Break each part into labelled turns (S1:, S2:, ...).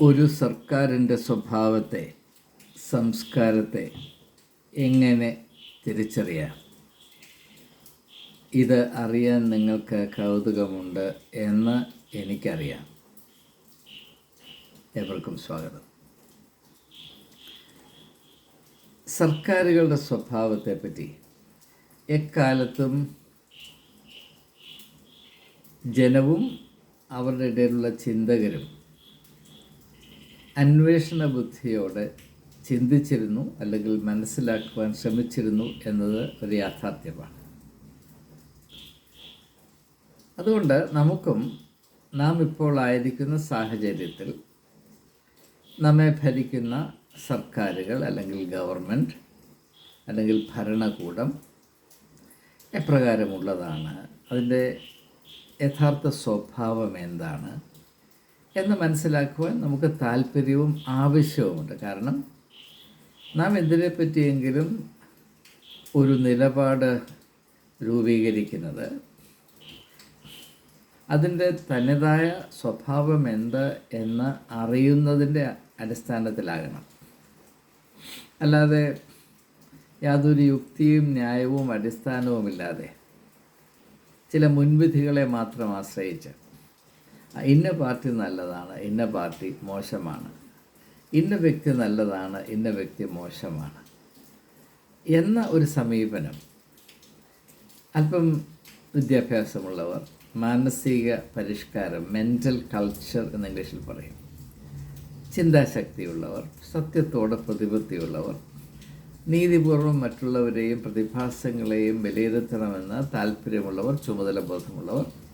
S1: ഒരു സർക്കാരിന്റെ സ്വഭാവത്തെ സംസ്കാരത്തെ എങ്ങനെ തിരിച്ചറിയാം? ഇത് അറിയാൻ നിങ്ങൾക്ക് കൗതുകമുണ്ട് എന്ന് എനിക്കറിയാം. എവർക്കും സ്വാഗതം. സർക്കാരുകളുടെ സ്വഭാവത്തെപ്പറ്റി എക്കാലത്തും ജനവും അവരുടെ ഇടയിലുള്ള ചിന്തകരും അന്വേഷണ ബുദ്ധിയോടെ ചിന്തിച്ചിരുന്നു അല്ലെങ്കിൽ മനസ്സിലാക്കുവാൻ ശ്രമിച്ചിരുന്നു എന്നത് ഒരു യാഥാർത്ഥ്യമാണ്. അതുകൊണ്ട് നമുക്കും നാം ഇപ്പോൾ ആയിരിക്കുന്ന സാഹചര്യത്തിൽ നമ്മെ ഭരിക്കുന്ന സർക്കാരുകൾ അല്ലെങ്കിൽ ഗവൺമെന്റ് അല്ലെങ്കിൽ ഭരണകൂടം എപ്രകാരമുള്ളതാണ്? അതിന്റെ യഥാർത്ഥ സ്വഭാവം എന്താണ്? എന്ന് മനസ്സിലാക്കുവാൻ നമുക്ക് താല്പര്യവും ആവശ്യവുമുണ്ട്. കാരണം നാം എന്തിനെ പറ്റിയെങ്കിലും ഒരു നിലപാട് രൂപീകരിക്കുന്നത് അതിന്റെ തനതായ സ്വഭാവം എന്ത് എന്ന് അറിയുന്നതിന്റെ അടിസ്ഥാനത്തിലാകണം. അല്ലാതെ യാതൊരു യുക്തിയും ന്യായവും അടിസ്ഥാനവുമില്ലാതെ ചില മുൻവിധികളെ മാത്രം ആശ്രയിച്ച് ഇന്ന പാർട്ടി നല്ലതാണ് ഇന്ന പാർട്ടി മോശമാണ്. ഇന്ന വ്യക്തി നല്ലതാണ് ഇന്ന വ്യക്തി മോശമാണ്. എന്ന ഒരു സമീപനം. അല്പം വിദ്യാഭ്യാസമുള്ളവർ മാനസിക പരിഷ്കാരം മെന്റൽ കൾച്ചർ എന്ന് ഇംഗ്ലീഷിൽ പറയും. ചിന്താശക്തിയുള്ളവർ സത്യത്തോടെ പ്രതിപത്തിയുള്ളവർ നീതിപൂർവം മറ്റുള്ളവരെയും പ്രതിഭാസങ്ങളെയും വിലയിരുത്തണമെന്ന് താല്പര്യമുള്ളവർ ചുമതല ബോധമുള്ളവർ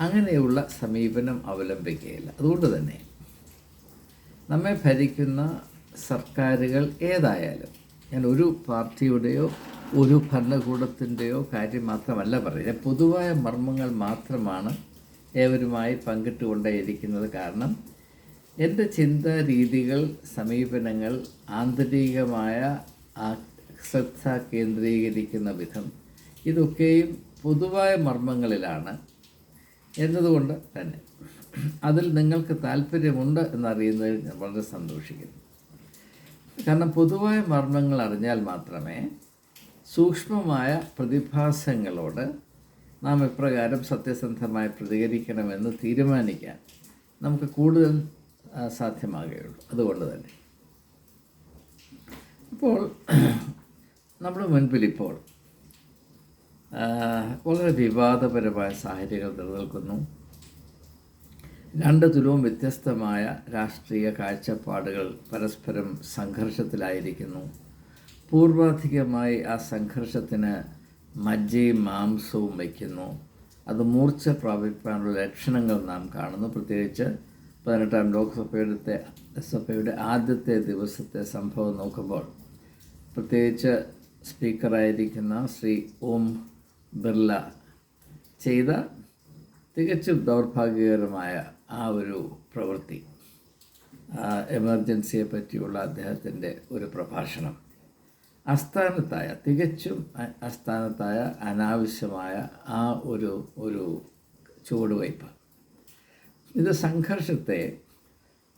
S1: അങ്ങനെയുള്ള സമീപനം അവലംബിക്കുകയില്ല. അതുകൊണ്ട് തന്നെ നമ്മെ ഭരിക്കുന്ന സർക്കാരുകൾ ഏതായാലും ഞാൻ ഒരു പാർട്ടിയുടെയോ ഒരു ഭരണകൂടത്തിന്റെയോ കാര്യം മാത്രമല്ല പറയുന്നത്. പൊതുവായ മർമ്മങ്ങൾ മാത്രമാണ് ഏവരുമായി പങ്കിട്ടുകൊണ്ടേയിരിക്കുന്നത്. കാരണം എന്റെ ചിന്താ രീതികൾ സമീപനങ്ങൾ ആന്തരികമായ ശ്രദ്ധ കേന്ദ്രീകരിക്കുന്ന വിധം ഇതൊക്കെയും പൊതുവായ മർമ്മങ്ങളിലാണ്. എന്നതുകൊണ്ട് തന്നെ അതിൽ നിങ്ങൾക്ക് താല്പര്യമുണ്ട് എന്നറിയുന്നതിൽ ഞാൻ വളരെ സന്തോഷിക്കുന്നു. കാരണം പൊതുവായ മർമ്മങ്ങൾ അറിഞ്ഞാൽ മാത്രമേ സൂക്ഷ്മമായ പ്രതിഭാസങ്ങളോട് നാം എപ്രകാരം സത്യസന്ധമായി പ്രതികരിക്കണമെന്ന് തീരുമാനിക്കാൻ നമുക്ക് കൂടുതൽ സാധ്യമാകുകയുള്ളൂ. അതുകൊണ്ട് തന്നെ. അപ്പോൾ നമ്മുടെ മുൻപിൽ ഇപ്പോൾ വളരെ വിവാദപരമായ സാഹചര്യങ്ങൾ നിലനിൽക്കുന്നു. രണ്ട് തുലവും വ്യത്യസ്തമായ രാഷ്ട്രീയ കാഴ്ചപ്പാടുകൾ പരസ്പരം സംഘർഷത്തിലായിരിക്കുന്നു. പൂർവാധികമായി ആ സംഘർഷത്തിന് മജ്ജയും മാംസവും വയ്ക്കുന്നു. അത് മൂർച്ച പ്രാപിക്കാനുള്ള ലക്ഷണങ്ങൾ നാം കാണുന്നു. പ്രത്യേകിച്ച് പതിനെട്ടാം ലോക്സഭയുടെ സഭയുടെ ആദ്യത്തെ ദിവസത്തെ സംഭവം നോക്കുമ്പോൾ പ്രത്യേകിച്ച് സ്പീക്കറായിരിക്കുന്ന ശ്രീ ഓം ബിർള ചെയ്ത തികച്ചും ദൗർഭാഗ്യകരമായ ആ ഒരു പ്രവൃത്തി. എമർജൻസിയെ പറ്റിയുള്ള അദ്ദേഹത്തിന്റെ ഒരു പ്രഭാഷണം. അസ്ഥാനത്തായ തികച്ചും അസ്ഥാനത്തായ അനാവശ്യമായ ആ ഒരു ഒരു ചുവടുവയ്പ്. ഇത് സംഘർഷത്തെ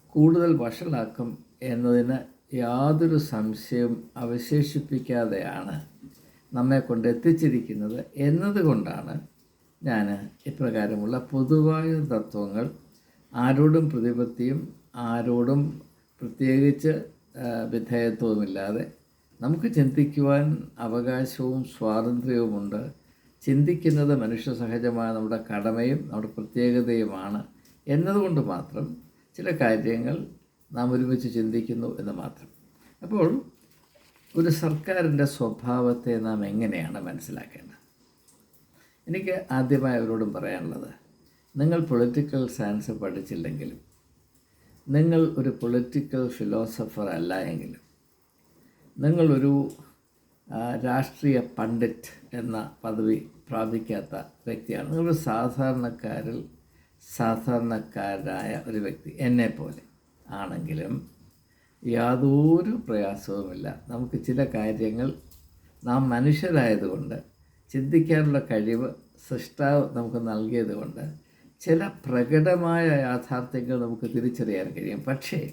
S1: കൂടുതൽ വഷളാക്കും എന്നതിന് യാതൊരു സംശയവും അവശേഷിപ്പിക്കാതെയാണ് നമ്മെ കൊണ്ട് എത്തിച്ചിരിക്കുന്നത് എന്നതുകൊണ്ടാണ് ഞാൻ ഇപ്രകാരമുള്ള പൊതുവായ തത്വങ്ങൾ ആരോടും പ്രതിപത്തിയും ആരോടും പ്രത്യേകിച്ച് വിധേയത്വവുമില്ലാതെ നമുക്ക് ചിന്തിക്കുവാൻ അവകാശവും സ്വാതന്ത്ര്യവുമുണ്ട്. ചിന്തിക്കുന്നത് മനുഷ്യ സഹജമായ നമ്മുടെ കടമയും നമ്മുടെ പ്രത്യേകതയുമാണ് എന്നതുകൊണ്ട് മാത്രം ചില കാര്യങ്ങൾ നാം ഒരുമിച്ച് ചിന്തിക്കുന്നു എന്ന് മാത്രം. അപ്പോൾ ഒരു സർക്കാരിന്റെ സ്വഭാവത്തെ നാം എങ്ങനെയാണ് മനസ്സിലാക്കേണ്ടത്? എനിക്ക് ആദ്യമായി അവരോടും പറയാനുള്ളത് നിങ്ങൾ പൊളിറ്റിക്കൽ സയൻസ് പഠിച്ചില്ലെങ്കിലും നിങ്ങൾ ഒരു പൊളിറ്റിക്കൽ ഫിലോസഫർ അല്ല എങ്കിലും നിങ്ങളൊരു രാഷ്ട്രീയ പണ്ഡിറ്റ് എന്ന പദവി പ്രാപിക്കാത്ത വ്യക്തിയാണ്. നിങ്ങളൊരു സാധാരണക്കാരിൽ സാധാരണക്കാരായ ഒരു വ്യക്തി എന്നെപ്പോലെ ആണെങ്കിലും യാതൊരു പ്രയാസവുമില്ല. നമുക്ക് ചില കാര്യങ്ങൾ നാം മനുഷ്യരായതുകൊണ്ട് ചിന്തിക്കാനുള്ള കഴിവ് സൃഷ്ടാവ് നമുക്ക് നൽകിയതുകൊണ്ട് ചില പ്രകടമായ യാഥാർത്ഥ്യങ്ങൾ നമുക്ക് തിരിച്ചറിയാൻ കഴിയും. പക്ഷേ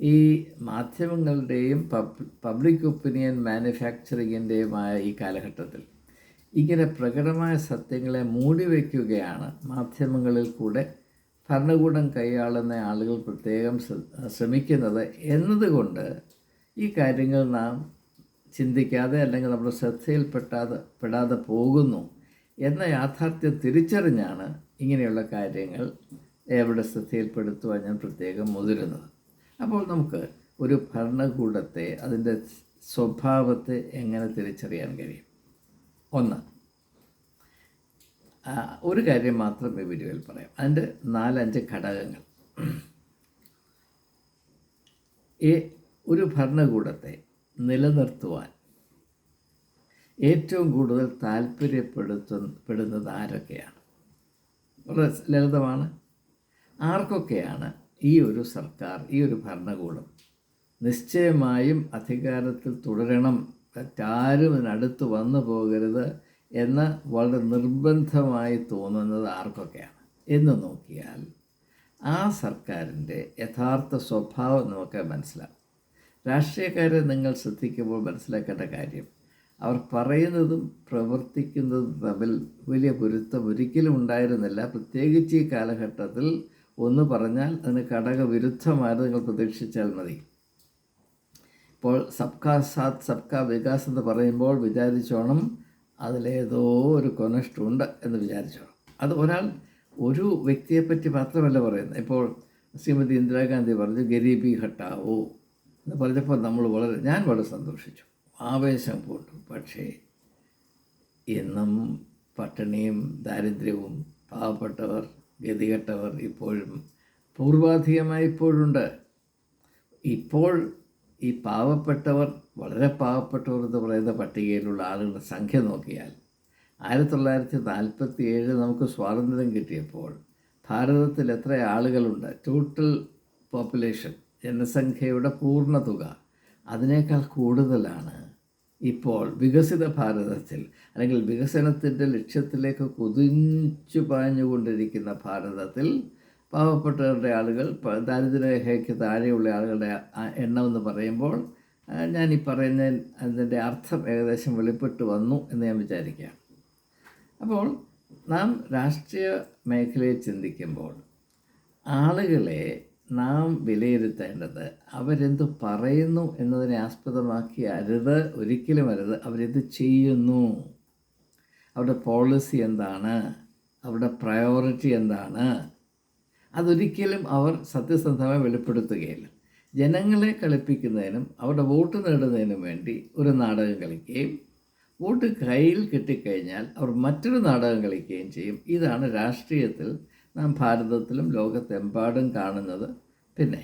S1: ഈ മാധ്യമങ്ങളുടെയും പബ് പബ്ലിക് ഒപ്പീനിയൻ മാനുഫാക്ചറിങ്ങിന്റെയുമായ ഈ കാലഘട്ടത്തിൽ ഇങ്ങനെ പ്രകടമായ സത്യങ്ങളെ മൂടിവെക്കുകയാണ് മാധ്യമങ്ങളിൽ കൂടെ ഭരണകൂടം കൈയാളുന്ന ആളുകൾ പ്രത്യേകം ശ്ര- ശ്രമിക്കുന്നത് എന്നതുകൊണ്ട് ഈ കാര്യങ്ങൾ നാം ചിന്തിക്കാതെ അല്ലെങ്കിൽ നമ്മുടെ ശ്രദ്ധയിൽപ്പെട്ടാതെ പെടാതെ പോകുന്നു എന്ന യാഥാർത്ഥ്യം തിരിച്ചറിഞ്ഞാണ് ഇങ്ങനെയുള്ള കാര്യങ്ങൾ എവിടെ ശ്രദ്ധയിൽപ്പെടുത്തുവാൻ ഞാൻ പ്രത്യേകം മുതിരുന്നത്. അപ്പോൾ നമുക്ക് ഒരു ഭരണകൂടത്തെ അതിന്റെ സ്വഭാവത്തെ എങ്ങനെ തിരിച്ചറിയാൻ കഴിയും? ഒന്ന് ഒരു കാര്യം മാത്രം ഈ വീഡിയോയിൽ പറയാം. അതിന്റെ നാലഞ്ച് ഘടകങ്ങൾ. ഈ ഒരു ഭരണകൂടത്തെ നിലനിർത്തുവാൻ ഏറ്റവും കൂടുതൽ താല്പര്യപ്പെടുത്തുപ്പെടുന്നത് ആരൊക്കെയാണ്? വളരെ ലളിതമാണ്. ആർക്കൊക്കെയാണ് ഈ ഒരു സർക്കാർ ഈ ഒരു ഭരണകൂടം നിശ്ചയമായും അധികാരത്തിൽ തുടരണം? മറ്റാരും അതിനടുത്ത് വന്നു പോകരുത്. എന്ന് വളരെ നിർബന്ധമായി തോന്നുന്നത് ആർക്കൊക്കെയാണ്? എന്ന് നോക്കിയാൽ ആ സർക്കാരിന്റെ യഥാർത്ഥ സ്വഭാവം നമുക്ക് മനസ്സിലാവും രാഷ്ട്രീയക്കാരെ നിങ്ങൾ ശ്രദ്ധിക്കുമ്പോൾ മനസ്സിലാക്കേണ്ട കാര്യം അവർ പറയുന്നതും പ്രവർത്തിക്കുന്നതും തമ്മിൽ വലിയ പൊരുത്തം ഒരിക്കലും ഉണ്ടായിരുന്നില്ല. പ്രത്യേകിച്ച് ഈ കാലഘട്ടത്തിൽ ഒന്ന് പറഞ്ഞാൽ അതിന് ഘടകവിരുദ്ധമായത് നിങ്ങൾ പ്രതീക്ഷിച്ചാൽ മതി. ഇപ്പോൾ സബ്കാ സാത്ത് സബ്കാ വികാസ് എന്ന് പറയുമ്പോൾ വിചാരിച്ചോണം അതിലേതോ ഒരു കൊനഷ്ടുണ്ട് എന്ന് വിചാരിച്ചോ അത് ഒരാൾ ഒരു വ്യക്തിയെപ്പറ്റി മാത്രമല്ല പറയുന്നത്. ഇപ്പോൾ ശ്രീമതി ഇന്ദിരാഗാന്ധി പറഞ്ഞു ഗരീബി ഹട്ടാവോ എന്ന് പറഞ്ഞപ്പോൾ നമ്മൾ വളരെ ഞാൻ വളരെ സന്തോഷിച്ചു. ആവേശം പോട്ടു പക്ഷേ എന്നും പട്ടിണിയും ദാരിദ്ര്യവും പാവപ്പെട്ടവർ ഗതികെട്ടവർ ഇപ്പോഴും പൂർവാധികമായി ഇപ്പോഴുണ്ട് ഇപ്പോൾ ഈ പാവപ്പെട്ടവർ വളരെ പാവപ്പെട്ടവർ എന്ന് പറയുന്ന പട്ടികയിലുള്ള ആളുകളുടെ സംഖ്യ നോക്കിയാൽ ആയിരത്തി തൊള്ളായിരത്തി നാൽപ്പത്തി ഏഴ് നമുക്ക് സ്വാതന്ത്ര്യം കിട്ടിയപ്പോൾ ഭാരതത്തിൽ എത്ര ആളുകളുണ്ട്? ടോട്ടൽ പോപ്പുലേഷൻ ജനസംഖ്യയുടെ പൂർണ തുക അതിനേക്കാൾ കൂടുതലാണ്. ഇപ്പോൾ വികസിത ഭാരതത്തിൽ അല്ലെങ്കിൽ വികസനത്തിന്റെ ലക്ഷ്യത്തിലേക്ക് കുതിച്ചു പാഞ്ഞുകൊണ്ടിരിക്കുന്ന ഭാരതത്തിൽ പാവപ്പെട്ടവരുടെ ആളുകൾ ദാരിദ്ര്യരേഖയ്ക്ക് താഴെയുള്ള ആളുകളുടെ എണ്ണം എന്ന് പറയുമ്പോൾ ഞാൻ ഈ പറയുന്ന അതിന്റെ അർത്ഥം ഏകദേശം വെളിപ്പെട്ട് വന്നു എന്ന് ഞാൻ വിചാരിക്കുകയാണ്. അപ്പോൾ നാം രാഷ്ട്രീയ മേഖലയിൽ ചിന്തിക്കുമ്പോൾ ആളുകളെ നാം വിലയിരുത്തേണ്ടത് അവരെന്ത് പറയുന്നു എന്നതിനെ ആസ്പദമാക്കി അരുത് ഒരിക്കലും അരുത് അവരെന്ത് ചെയ്യുന്നു? അവരുടെ പോളിസി എന്താണ്? അവരുടെ പ്രയോറിറ്റി എന്താണ്? അതൊരിക്കലും അവർ സത്യസന്ധമായി വെളിപ്പെടുത്തുകയില്ല. ജനങ്ങളെ കളിപ്പിക്കുന്നതിനും അവരുടെ വോട്ട് നേടുന്നതിനും വേണ്ടി ഒരു നാടകം കളിക്കുകയും വോട്ട് കയ്യിൽ കിട്ടിക്കഴിഞ്ഞാൽ അവർ മറ്റൊരു നാടകം കളിക്കുകയും ചെയ്യും. ഇതാണ് രാഷ്ട്രീയത്തിൽ നാം ഭാരതത്തിലും ലോകത്തെമ്പാടും കാണുന്നത്. പിന്നെ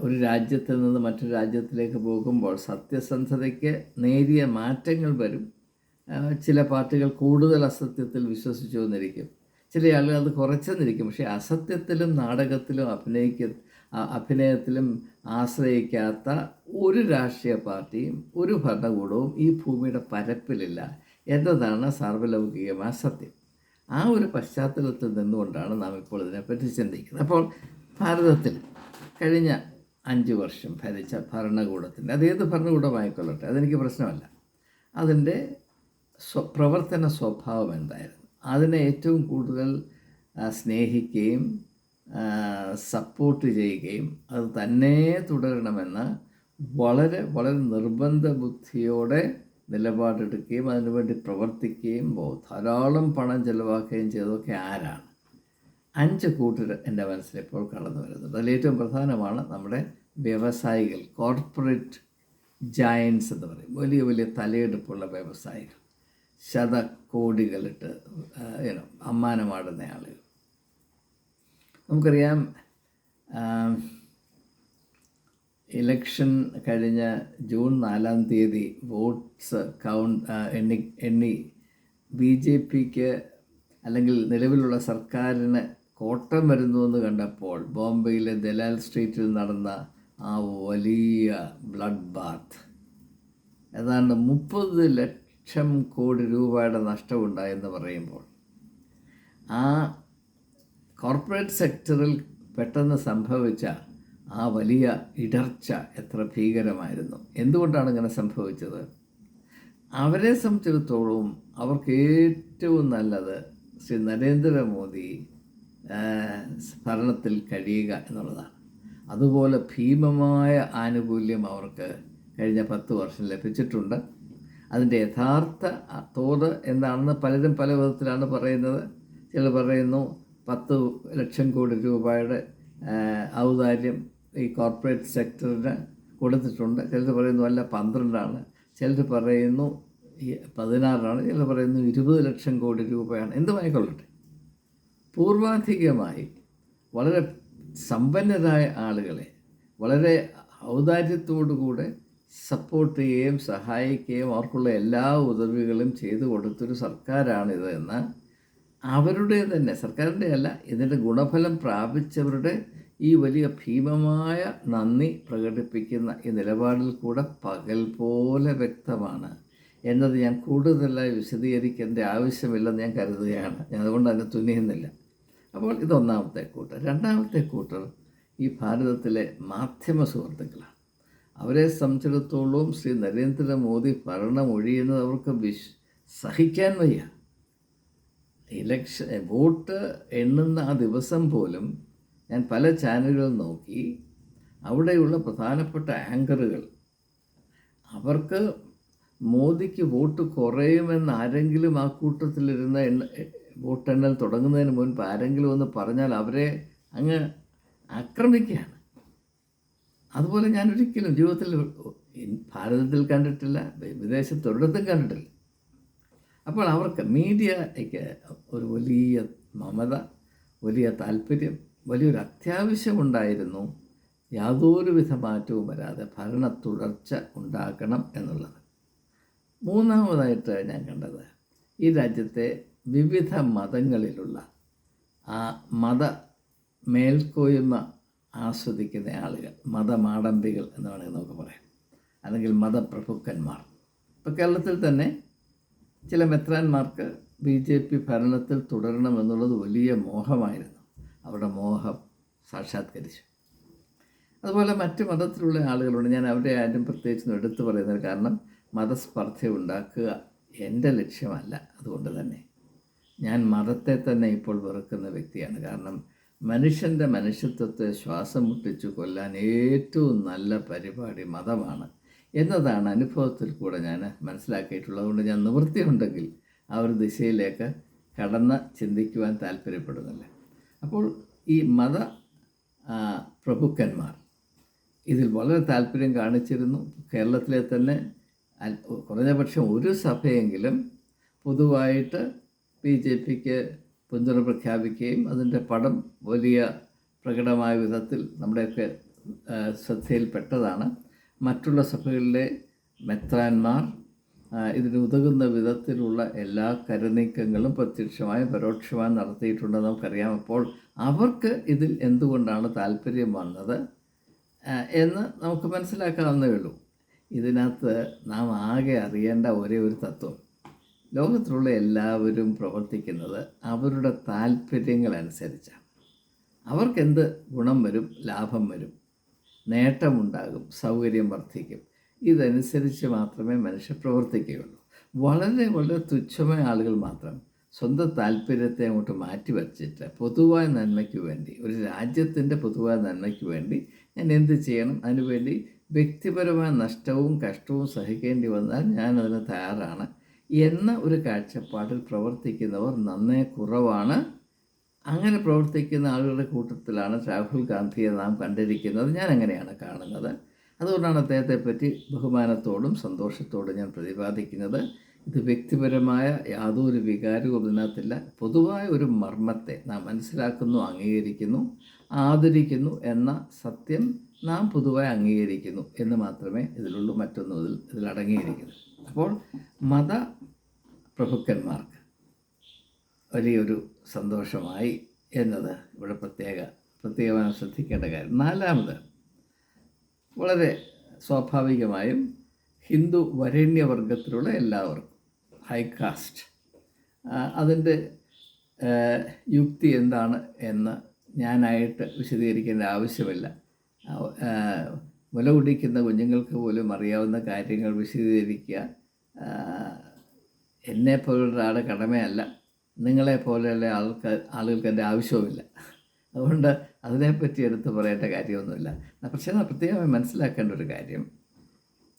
S1: ഒരു രാജ്യത്തിൽ നിന്ന് മറ്റൊരു രാജ്യത്തിലേക്ക് പോകുമ്പോൾ സത്യസന്ധതയ്ക്ക് നേരിയ മാറ്റങ്ങൾ വരും. ചില പാർട്ടികൾ കൂടുതൽ അസത്യത്തിൽ വിശ്വസിച്ചു എന്നിരിക്കും ചില ആളുകൾ അത് കുറച്ചെന്നിരിക്കും. പക്ഷേ അസത്യത്തിലും നാടകത്തിലും അഭിനയിക്ക അഭിനയത്തിലും ആശ്രയിക്കാത്ത ഒരു രാഷ്ട്രീയ പാർട്ടിയും ഒരു ഭരണകൂടവും ഈ ഭൂമിയുടെ പരപ്പിലില്ല എന്നതാണ് സാർവലൗകികമായ സത്യം. ആ ഒരു പശ്ചാത്തലത്തിൽ നിന്നുകൊണ്ടാണ് നാം ഇപ്പോൾ ഇതിനെപ്പറ്റി ചിന്തിക്കുന്നത്. അപ്പോൾ ഭാരതത്തിൽ കഴിഞ്ഞ അഞ്ച് വർഷം ഭരിച്ച ഭരണകൂടത്തിന്റെ അത് ഏത് ഭരണകൂടമായിക്കൊള്ളട്ടെ അതെനിക്ക് പ്രശ്നമല്ല. അതിന്റെ സ്വ പ്രവർത്തന സ്വഭാവം എന്തായിരുന്നു? അതിനെ ഏറ്റവും കൂടുതൽ സ്നേഹിക്കുകയും സപ്പോർട്ട് ചെയ്യുകയും അത് തന്നെ തുടരണമെന്ന് വളരെ വളരെ നിർബന്ധ ബുദ്ധിയോടെ നിലപാടെടുക്കുകയും അതിനുവേണ്ടി പ്രവർത്തിക്കുകയും ധാരാളം പണം ചെലവാക്കുകയും ചെയ്തതൊക്കെ ആരാണ്? അഞ്ച് കൂട്ടർ എന്റെ മനസ്സിൽ ഇപ്പോൾ കടന്നു വരുന്നുണ്ട്. അതിൽ ഏറ്റവും പ്രധാനമാണ് നമ്മുടെ വ്യവസായികൾ കോർപ്പറേറ്റ് ജയൻസ് എന്ന് പറയും. വലിയ വലിയ തലയെടുപ്പുള്ള വ്യവസായികൾ. ശതകോടികളിട്ട് ഏനോ അമ്മാനമാടുന്ന ആളുകൾ. നമുക്കറിയാം ഇലക്ഷൻ കഴിഞ്ഞ ജൂൺ നാലാം തീയതി വോട്ട്സ് കൗണ്ട് എണ്ണി എണ്ണി ബി ജെ പിക്ക് അല്ലെങ്കിൽ നിലവിലുള്ള സർക്കാരിന് കോട്ടം വരുന്നു എന്ന് കണ്ടപ്പോൾ ബോംബെയിലെ ദലാൽ സ്ട്രീറ്റിൽ നടന്ന ആ വലിയ ബ്ലഡ് ബാത്ത്. ഏതാണ്ട് മുപ്പത് ലക്ഷം കോടി രൂപയുടെ നഷ്ടമുണ്ടായെന്ന് പറയുമ്പോൾ ആ കോർപ്പറേറ്റ് സെക്ടറിൽ പെട്ടെന്ന് സംഭവിച്ച ആ വലിയ ഇടർച്ച എത്ര ഭീകരമായിരുന്നു? എന്തുകൊണ്ടാണ് ഇങ്ങനെ സംഭവിച്ചത്? അവരെ സംബന്ധിച്ചിടത്തോളം അവർക്ക് ഏറ്റവും നല്ലത് ശ്രീ നരേന്ദ്രമോദി ഭരണത്തിൽ കഴിയുക എന്നുള്ളതാണ്. അതുപോലെ ഭീമമായ ആനുകൂല്യം അവർക്ക് കഴിഞ്ഞ പത്ത് വർഷം ലഭിച്ചിട്ടുണ്ട്. അതിന്റെ യഥാർത്ഥ തോത് എന്താണെന്ന് പലരും പല വിധത്തിലാണ് പറയുന്നത്. ചിലർ പറയുന്നു പത്ത് ലക്ഷം കോടി രൂപയുടെ ഔദാര്യം ഈ കോർപ്പറേറ്റ് സെക്ടറിന് കൊടുത്തിട്ടുണ്ട്. ചിലർ പറയുന്നു അല്ല പന്ത്രണ്ടാണ്. ചിലർ പറയുന്നു പതിനാറാണ് ചിലർ പറയുന്നു ഇരുപത് ലക്ഷം കോടി രൂപയാണ്. എന്തുമായിക്കൊള്ളട്ടെ പൂർവാധികമായി വളരെ സമ്പന്നരായ ആളുകളെ വളരെ ഔദാര്യത്തോടുകൂടെ സപ്പോർട്ട് ചെയ്യുകയും സഹായിക്കുകയും അവർക്കുള്ള എല്ലാ ഉദവികളും ചെയ്തു കൊടുത്തൊരു സർക്കാരാണിത് എന്ന് അവരുടെ തന്നെ സർക്കാരിന്റെ അല്ല ഇതിന്റെ ഗുണഫലം പ്രാപിച്ചവരുടെ ഈ വലിയ ഭീമമായ നന്ദി പ്രകടിപ്പിക്കുന്ന ഈ നിലപാടിൽ കൂടെ പകൽ പോലെ വ്യക്തമാണ് എന്നത് ഞാൻ കൂടുതലായി വിശദീകരിക്കേണ്ട ആവശ്യമില്ലെന്ന് ഞാൻ കരുതുകയാണ്. ഞാൻ അതുകൊണ്ട് അതിനെ തുനിയുന്നില്ല. അപ്പോൾ ഇതൊന്നാമത്തെ കൂട്ടർ. രണ്ടാമത്തെ കൂട്ടർ ഈ ഭാരതത്തിലെ മാധ്യമ സുഹൃത്തുക്കളാണ്. അവരെ സംബന്ധിച്ചിടത്തോളം ശ്രീ നരേന്ദ്രമോദി ഭരണം ഒഴിയുന്നത് അവർക്ക് വിശ് സഹിക്കാൻ വയ്യ. ഇലക്ഷൻ വോട്ട് എണ്ണുന്ന ആ ദിവസം പോലും ഞാൻ പല ചാനലുകളും നോക്കി. അവിടെയുള്ള പ്രധാനപ്പെട്ട ആങ്കറുകൾ അവർക്ക് മോദിക്ക് വോട്ട് കുറയുമെന്ന് ആരെങ്കിലും ആ കൂട്ടത്തിലിരുന്ന എണ്ണ വോട്ടെണ്ണൽ തുടങ്ങുന്നതിന് മുൻപ് ആരെങ്കിലും ഒന്ന് പറഞ്ഞാൽ അവരെ അങ്ങ് ആക്രമിക്കുകയാണ്. അതുപോലെ ഞാൻ ഒരിക്കലും ജീവിതത്തിൽ ഭാരതത്തിൽ കണ്ടിട്ടില്ല വിദേശത്തൊരിടത്തും കണ്ടിട്ടില്ല. അപ്പോൾ അവർക്ക് മീഡിയയ്ക്ക് ഒരു വലിയ മമത വലിയ താല്പര്യം വലിയൊരു അത്യാവശ്യമുണ്ടായിരുന്നു. യാതൊരുവിധ മാറ്റവും വരാതെ ഭരണ തുടർച്ച ഉണ്ടാക്കണം എന്നുള്ളത്. മൂന്നാമതായിട്ട് ഞാൻ കണ്ടത് ഈ രാജ്യത്തെ വിവിധ മതങ്ങളിലുള്ള ആ മത മേൽക്കോയ്മ ആസ്വദിക്കുന്ന ആളുകൾ മതമാടമ്പികൾ എന്ന് വേണമെങ്കിൽ നമുക്ക് പറയാം. അല്ലെങ്കിൽ മതപ്രഭുക്കന്മാർ. ഇപ്പോൾ കേരളത്തിൽ തന്നെ ചില മെത്രാന്മാർക്ക് ബി ജെ പി ഭരണത്തിൽ തുടരണമെന്നുള്ളത് വലിയ മോഹമായിരുന്നു. അവരുടെ മോഹം സാക്ഷാത്കരിച്ചു. അതുപോലെ മറ്റ് മതത്തിലുള്ള ആളുകളുണ്ട്. ഞാൻ അവരെ ആരും പ്രത്യേകിച്ച് എടുത്തു പറയുന്നത് കാരണം മതസ്പർദ്ധ ഉണ്ടാക്കുക എന്റെ ലക്ഷ്യമല്ല. അതുകൊണ്ട് തന്നെ ഞാൻ മതത്തെ തന്നെ ഇപ്പോൾ വെറുക്കുന്ന വ്യക്തിയാണ്. കാരണം മനുഷ്യന്റെ മനുഷ്യത്വത്തെ ശ്വാസം മുട്ടിച്ചു കൊല്ലാൻ ഏറ്റവും നല്ല പരിപാടി മതമാണ്. എന്നതാണ് അനുഭവത്തിൽ കൂടെ ഞാൻ മനസ്സിലാക്കിയിട്ടുള്ളത്. കൊണ്ട് ഞാൻ നിവൃത്തിയുണ്ടെങ്കിൽ ആ ഒരു ദിശയിലേക്ക് കടന്ന് ചിന്തിക്കുവാൻ താല്പര്യപ്പെടുന്നില്ല. അപ്പോൾ ഈ മത പ്രഭുക്കന്മാർ ഇതിൽ വളരെ താല്പര്യം കാണിച്ചിരുന്നു. കേരളത്തിലെ തന്നെ കുറഞ്ഞപക്ഷം കുറഞ്ഞ പക്ഷം ഒരു സഭയെങ്കിലും പൊതുവായിട്ട് ബി ജെ പിക്ക് പിന്തുണ പ്രഖ്യാപിക്കുകയും അതിന്റെ പടം വലിയ പ്രകടമായ വിധത്തിൽ നമ്മുടെയൊക്കെ ശ്രദ്ധയിൽപ്പെട്ടതാണ്. മറ്റുള്ള സഭകളിലെ മെത്രാന്മാർ ഇതിന് ഉതകുന്ന വിധത്തിലുള്ള എല്ലാ കരുനീക്കങ്ങളും പ്രത്യക്ഷമായും പരോക്ഷമായും നടത്തിയിട്ടുണ്ടെന്ന് നമുക്കറിയാം. അപ്പോൾ അവർക്ക് ഇതിൽ എന്തുകൊണ്ടാണ് താല്പര്യം വന്നത് എന്ന് നമുക്ക് മനസ്സിലാക്കാവുന്നേ ഉള്ളൂ. ഇതിനകത്ത് നാം ആകെ അറിയേണ്ട ഒരേ ഒരു തത്വം. ലോകത്തിലുള്ള എല്ലാവരും പ്രവർത്തിക്കുന്നത് അവരുടെ താല്പര്യങ്ങളനുസരിച്ചാണ് അവർക്കെന്ത് ഗുണം വരും ലാഭം വരും നേട്ടമുണ്ടാകും സൗകര്യം വർദ്ധിക്കും ഇതനുസരിച്ച് മാത്രമേ മനുഷ്യർ പ്രവർത്തിക്കുകയുള്ളൂ. വളരെ വളരെ തുച്ഛമായ ആളുകൾ മാത്രം സ്വന്തം താല്പര്യത്തെ അങ്ങോട്ട് മാറ്റി വച്ചിട്ട് പൊതുവായ നന്മയ്ക്ക് വേണ്ടി ഒരു രാജ്യത്തിന്റെ പൊതുവായ നന്മയ്ക്ക് വേണ്ടി ഞാൻ എന്ത് ചെയ്യണം? അതിനുവേണ്ടി വ്യക്തിപരമായ നഷ്ടവും കഷ്ടവും സഹിക്കേണ്ടി വന്നാൽ ഞാൻ അതിന് തയ്യാറാണ്. എന്ന ഒരു കാഴ്ചപ്പാടിൽ പ്രവർത്തിക്കുന്നവർ നന്നേ കുറവാണ്. അങ്ങനെ പ്രവർത്തിക്കുന്ന ആളുകളുടെ കൂട്ടത്തിലാണ് രാഹുൽ ഗാന്ധിയെ നാം കണ്ടിരിക്കുന്നത്. ഞാൻ അങ്ങനെയാണ് കാണുന്നത്. അതുകൊണ്ടാണ് അദ്ദേഹത്തെ പറ്റി ബഹുമാനത്തോടും സന്തോഷത്തോടും ഞാൻ പ്രതിപാദിക്കുന്നത്. ഇത് വ്യക്തിപരമായ യാതൊരു വികാരവും ഇതിനകത്തില്ല പൊതുവായ ഒരു മർമ്മത്തെ നാം മനസ്സിലാക്കുന്നു അംഗീകരിക്കുന്നു ആദരിക്കുന്നു എന്ന സത്യം നാം പൊതുവായി അംഗീകരിക്കുന്നു എന്ന് മാത്രമേ ഇതിലുള്ളൂ. മറ്റൊന്നും ഇതിൽ ഇതിലടങ്ങിയിരിക്കുന്നു അപ്പോൾ മത പ്രഭുക്കന്മാർക്ക്. വലിയൊരു സന്തോഷമായി എന്നത് ഇവിടെ പ്രത്യേക പ്രത്യേകമായി ശ്രദ്ധിക്കേണ്ട കാര്യം. നാലാമത് വളരെ സ്വാഭാവികമായും ഹിന്ദു വരേണ്യവർഗത്തിലുള്ള എല്ലാവർക്കും ഹൈ കാസ്റ്റ് അതിന്റെ യുക്തി എന്താണ് എന്ന് ഞാനായിട്ട് വിശദീകരിക്കേണ്ട ആവശ്യമില്ല. മുല കുടിക്കുന്ന കുഞ്ഞുങ്ങൾക്ക് പോലും അറിയാവുന്ന കാര്യങ്ങൾ വിശദീകരിക്കുക എന്നെ പോലുള്ള ഒരാളുടെ കടമയല്ല. നിങ്ങളെ പോലെയുള്ള ആൾക്ക് ആളുകൾക്ക് എന്റെ ആവശ്യവുമില്ല. അതുകൊണ്ട് അതിനെപ്പറ്റി എടുത്ത് പറയേണ്ട കാര്യമൊന്നുമില്ല. പക്ഷേ നമ്മൾ പ്രത്യേകമായി മനസ്സിലാക്കേണ്ട ഒരു കാര്യം.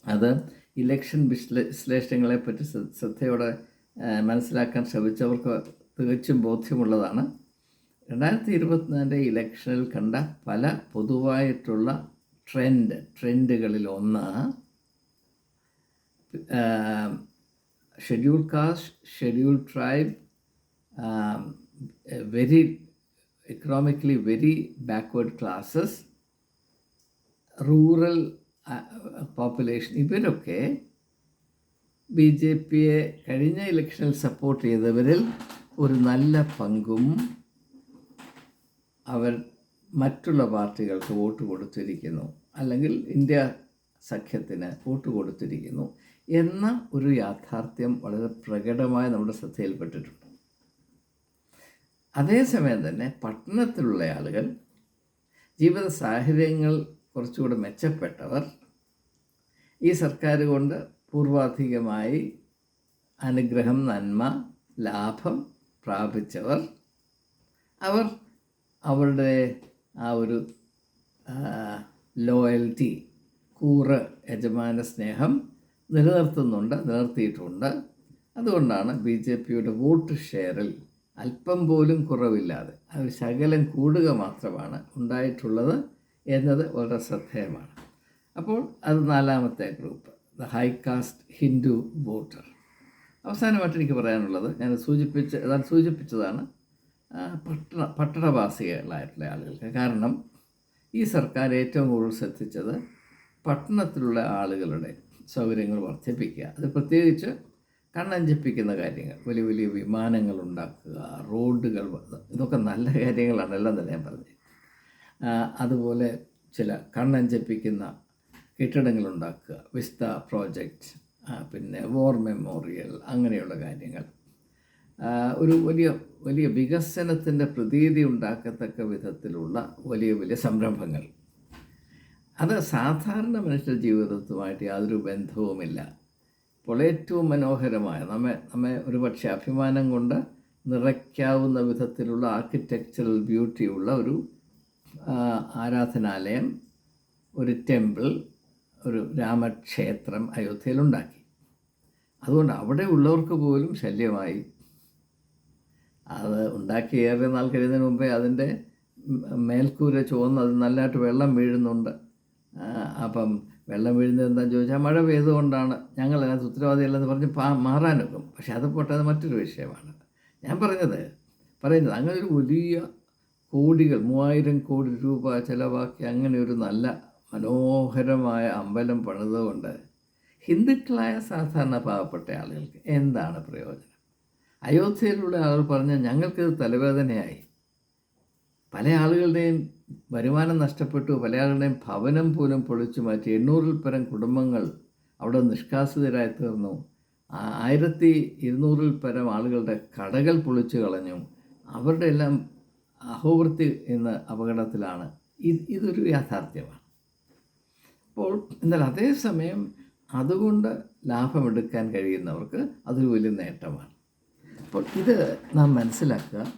S1: അത് ഇലക്ഷൻ വിശ്ലേ വിശ്ലേഷണങ്ങളെപ്പറ്റി ശ്രദ്ധയോടെ മനസ്സിലാക്കാൻ ശ്രമിച്ചവർക്ക് തികച്ചും ബോധ്യമുള്ളതാണ്. രണ്ടായിരത്തി ഇരുപത്തിനാലിന്റെ ഇലക്ഷനിൽ കണ്ട പല പൊതുവായിട്ടുള്ള ട്രെൻഡ് ട്രെൻഡുകളിൽ ഒന്ന് schedule caste schedule tribe very economically very backward classes rural population ഇവരൊക്കെ ബി ജെ പിയെ കഴിഞ്ഞ ഇലക്ഷനിൽ സപ്പോർട്ട് ചെയ്തവരിൽ ഒരു നല്ല പങ്കും അവർ മറ്റുള്ള പാർട്ടികൾക്ക് വോട്ട് കൊടുത്തിരിക്കുന്നു. അല്ലെങ്കിൽ ഇന്ത്യ സഖ്യത്തിന് വോട്ട് കൊടുത്തിരിക്കുന്നു. എന്ന ഒരു യാഥാർത്ഥ്യം വളരെ പ്രകടമായി നമ്മുടെ ശ്രദ്ധയിൽപ്പെട്ടിട്ടുണ്ട്. അതേസമയം തന്നെ പട്ടണത്തിലുള്ള ആളുകൾ ജീവിത സാഹചര്യങ്ങൾ കുറച്ചുകൂടെ മെച്ചപ്പെട്ടവർ ഈ സർക്കാർ കൊണ്ട് പൂർവാധികമായി അനുഗ്രഹം നന്മ ലാഭം പ്രാപിച്ചവർ അവർ അവരുടെ ആ ഒരു ലോയൽറ്റി കൂറ് യജമാന സ്നേഹം നിലനിർത്തുന്നുണ്ട് നിലനിർത്തിയിട്ടുണ്ട്. അതുകൊണ്ടാണ് ബി ജെ പിയുടെ വോട്ട് ഷെയറിൽ അല്പം പോലും കുറവില്ലാതെ അത് ശകലം കൂടുക മാത്രമാണ് ഉണ്ടായിട്ടുള്ളത് എന്നത് വളരെ ശ്രദ്ധേയമാണ്. അപ്പോൾ അത് നാലാമത്തെ group the high caste Hindu voter. അവസാനമായിട്ട് എനിക്ക് പറയാനുള്ളത് ഞാൻ സൂചിപ്പിച്ച് ഞാൻ സൂചിപ്പിച്ചതാണ് പട്ടണ പട്ടണവാസികളായിട്ടുള്ള ആളുകൾക്ക്. കാരണം ഈ സർക്കാർ ഏറ്റവും കൂടുതൽ ശ്രദ്ധിച്ചത് പട്ടണത്തിലുള്ള ആളുകളുടെ സൗകര്യങ്ങൾ വർദ്ധിപ്പിക്കുക. അത് പ്രത്യേകിച്ച് കണ്ണഞ്ചിപ്പിക്കുന്ന കാര്യങ്ങൾ വലിയ വലിയ വിമാനങ്ങൾ ഉണ്ടാക്കുക റോഡുകൾ ഇതൊക്കെ നല്ല കാര്യങ്ങളാണ് എല്ലാം തന്നെ ഞാൻ പറഞ്ഞത്. അതുപോലെ ചില കണ്ണഞ്ചിപ്പിക്കുന്ന കെട്ടിടങ്ങൾ ഉണ്ടാക്കുക വിസ്ത പ്രോജക്റ്റ് പിന്നെ വോർ മെമ്മോറിയൽ അങ്ങനെയുള്ള കാര്യങ്ങൾ. ഒരു വലിയ വലിയ വികസനത്തിന്റെ പ്രതീതി ഉണ്ടാക്കത്തക്ക വിധത്തിലുള്ള വലിയ വലിയ സംരംഭങ്ങൾ. അത് സാധാരണ മനുഷ്യ ജീവിതത്തുമായിട്ട് യാതൊരു ബന്ധവുമില്ല. അപ്പോൾ ഏറ്റവും മനോഹരമായ നമ്മെ നമ്മെ ഒരുപക്ഷെ അഭിമാനം കൊണ്ട് നിറയ്ക്കാവുന്ന വിധത്തിലുള്ള ആർക്കിടെക്ചറൽ ബ്യൂട്ടിയുള്ള ഒരു ആരാധനാലയം ഒരു ടെമ്പിൾ ഒരു രാമക്ഷേത്രം അയോധ്യയിലുണ്ടാക്കി. അതുകൊണ്ട് അവിടെ ഉള്ളവർക്ക് പോലും ശല്യമായി. അത് ഉണ്ടാക്കി ഏറെ നാൾ കഴിയുന്നതിന് മുമ്പേ അതിന്റെ മേൽക്കൂര ചുവന്ന് അത് നല്ലതായിട്ട് വെള്ളം വീഴുന്നുണ്ട്. അപ്പം വെള്ളം വീഴുന്നത് എന്താണെന്ന് ചോദിച്ചാൽ മഴ പെയ്തുകൊണ്ടാണ്. ഞങ്ങൾ അതിനകത്ത് ഉത്തരവാദിയല്ലെന്ന് പറഞ്ഞ് പാ മാറാനൊക്കും പക്ഷെ അത് പോട്ടെ അത് മറ്റൊരു വിഷയമാണ്. ഞാൻ പറഞ്ഞത് പറയുന്നത് അങ്ങനെ ഒരു വലിയ കോടികൾ മൂവായിരം കോടി രൂപ ചിലവാക്കി അങ്ങനെ ഒരു നല്ല മനോഹരമായ അമ്പലം പണിതുകൊണ്ട് ഹിന്ദുക്കളായ സാധാരണ പാവപ്പെട്ട ആളുകൾക്ക് എന്താണ് പ്രയോജനം? അയോധ്യയിലുള്ള ആളുകൾ പറഞ്ഞാൽ ഞങ്ങൾക്കിത് തലവേദനയായി. പല ആളുകളുടെയും വരുമാനം നഷ്ടപ്പെട്ടു പല ആളുകളുടെയും ഭവനം പോലും പൊളിച്ചു മാറ്റി. എണ്ണൂറിൽ പരം കുടുംബങ്ങൾ അവിടെ നിഷ്കാസിതരായി തീർന്നു. ആയിരത്തി ഇരുന്നൂറിൽ പരം ആളുകളുടെ കടകൾ പൊളിച്ചു കളഞ്ഞു. അവരുടെ എല്ലാം അഹോവൃത്തി എന്ന അപകടത്തിലാണ്. ഇത് ഇതൊരു യാഥാർത്ഥ്യമാണ്. അപ്പോൾ എന്നാൽ അതേസമയം അതുകൊണ്ട് ലാഭമെടുക്കാൻ കഴിയുന്നവർക്ക് അതൊരു വലിയ നേട്ടമാണ്. അപ്പോൾ ഇത് നാം മനസ്സിലാക്കുക.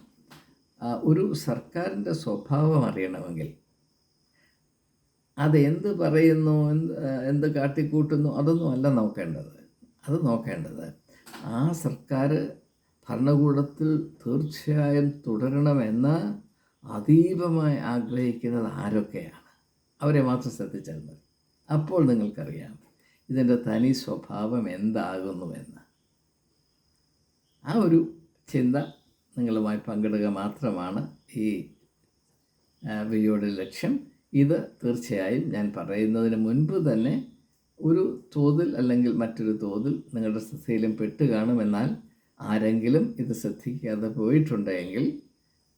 S1: ഒരു സർക്കാരിന്റെ സ്വഭാവം അറിയണമെങ്കിൽ അത് പറയുന്നു എന്ത് എന്ത് കാട്ടിക്കൂട്ടുന്നു അതൊന്നും അല്ല നോക്കേണ്ടത്. അത് നോക്കേണ്ടത് ആ സർക്കാർ ഭരണകൂടത്തിൽ തീർച്ചയായും തുടരണമെന്ന് അതീവമായി ആഗ്രഹിക്കുന്നത് ആരൊക്കെയാണ്? അവരെ മാത്രം ശ്രദ്ധിച്ചാൽ മതി. അപ്പോൾ നിങ്ങൾക്കറിയാം ഇതിന്റെ തനി സ്വഭാവം എന്താകുന്നുവെന്ന്. ആ ഒരു ചിന്ത നിങ്ങളുമായി പങ്കിടുക മാത്രമാണ് ഈ വീഡിയോയുടെ ലക്ഷ്യം. ഇത് തീർച്ചയായും ഞാൻ പറയുന്നതിന് മുൻപ് തന്നെ ഒരു തോതിൽ അല്ലെങ്കിൽ മറ്റൊരു തോതിൽ നിങ്ങളുടെ ശ്രദ്ധയിലും പെട്ട് കാണുമെന്നാൽ ആരെങ്കിലും ഇത് ശ്രദ്ധിക്കാതെ പോയിട്ടുണ്ടെങ്കിൽ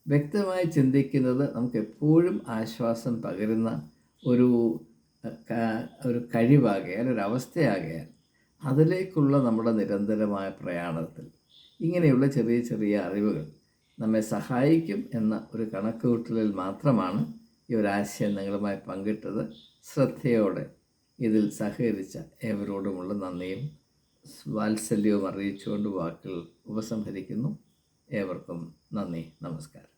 S1: വ്യക്തമായി ചിന്തിക്കുന്നത് നമുക്ക് എപ്പോഴും ആശ്വാസം പകരുന്ന ഒരു ഒരു കഴിവാകയാൽ ഒരവസ്ഥയാകയാൽ അതിലേക്കുള്ള നമ്മുടെ നിരന്തരമായ പ്രയാണത്തിൽ ഇങ്ങനെയുള്ള ചെറിയ ചെറിയ അറിവുകൾ നമ്മെ സഹായിക്കും എന്ന ഒരു കണക്കുകൂട്ടലിൽ മാത്രമാണ് ഈ ഒരു ആശയം നിങ്ങളുമായി പങ്കിട്ടത്. ശ്രദ്ധയോടെ ഇതിൽ സഹകരിച്ച ഏവരോടുമുള്ള നന്ദിയും വാത്സല്യവും അറിയിച്ചുകൊണ്ട് വാക്കുകൾ ഉപസംഹരിക്കുന്നു. ഏവർക്കും നന്ദി നമസ്കാരം.